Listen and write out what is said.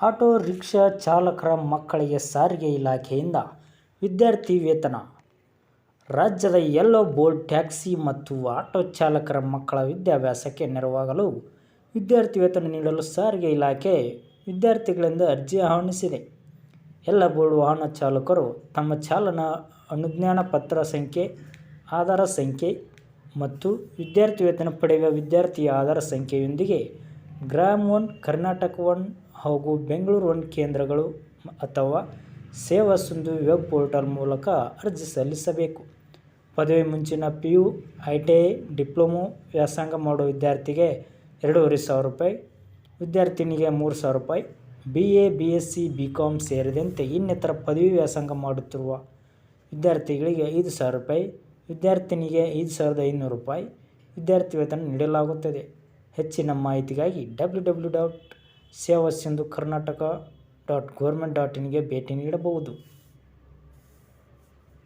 Auto rickshaw ಚಾಲಕರ ಮಕ್ಕಳಿಗೆ ಸಾರಿಗೆ ಇಲಾಖೆಯಿಂದ ವಿದ್ಯಾರ್ಥಿ ವೇತನ ರಾಜ್ಯದ ಎಲ್ಲ ಬೋರ್ಡ್ ಟ್ಯಾಕ್ಸಿ ಮತ್ತು ಆಟೋ ಚಾಲಕರ ಮಕ್ಕಳ ವಿದ್ಯಾಭ್ಯಾಸಕ್ಕೆ ನೆರವಾಗಲು ವಿದ್ಯಾರ್ಥಿ ವೇತನ ನೀಡಲು ಸಾರಿಗೆ ಇಲಾಖೆ ವಿದ್ಯಾರ್ಥಿಗಳಿಂದ ಅರ್ಜಿ ಆಹ್ವಾನಿಸಿದೆ. ಎಲ್ಲ ಬೋರ್ಡ್ ವಾಹನ ಚಾಲಕರು ತಮ್ಮ ಚಾಲನಾ ಅನುಜ್ಞಾನ ಪತ್ರ ಸಂಖ್ಯೆ, ಆಧಾರ ಸಂಖ್ಯೆ ಮತ್ತು ವಿದ್ಯಾರ್ಥಿ ವೇತನ ಪಡೆಯುವ ವಿದ್ಯಾರ್ಥಿಯ ಆಧಾರ ಸಂಖ್ಯೆಯೊಂದಿಗೆ ಗ್ರಾಮ್ ಒನ್, ಕರ್ನಾಟಕ ಒನ್ ಹಾಗೂ ಬೆಂಗಳೂರು ಒನ್ ಕೇಂದ್ರಗಳು ಅಥವಾ ಸೇವಾ ಸಿಂಧು ವೆಬ್ ಪೋರ್ಟಲ್ ಮೂಲಕ ಅರ್ಜಿ ಸಲ್ಲಿಸಬೇಕು. ಪದವಿ ಮುಂಚಿನ P U I T I diploma ವ್ಯಾಸಂಗ ಮಾಡುವ ವಿದ್ಯಾರ್ಥಿಗೆ ಎರಡೂವರೆ ಸಾವಿರ ರೂಪಾಯಿ, ವಿದ್ಯಾರ್ಥಿನಿಗೆ ಮೂರು ಸಾವಿರ ರೂಪಾಯಿ, B A B S C B com ಸೇರಿದಂತೆ ಇನ್ನಿತರ ಪದವಿ ವ್ಯಾಸಂಗ ಮಾಡುತ್ತಿರುವ ವಿದ್ಯಾರ್ಥಿಗಳಿಗೆ ಐದು ಸಾವಿರ ರೂಪಾಯಿ, ವಿದ್ಯಾರ್ಥಿನಿಗೆ ಐದು ಸಾವಿರದ ಐನೂರು ರೂಪಾಯಿ ವಿದ್ಯಾರ್ಥಿ ವೇತನ ನೀಡಲಾಗುತ್ತದೆ. ಹೆಚ್ಚಿನ ಮಾಹಿತಿಗಾಗಿ W W dot Sevasindhu Karnataka dot government dot ಇನ್ಗೆ ಭೇಟಿ ನೀಡಬಹುದು.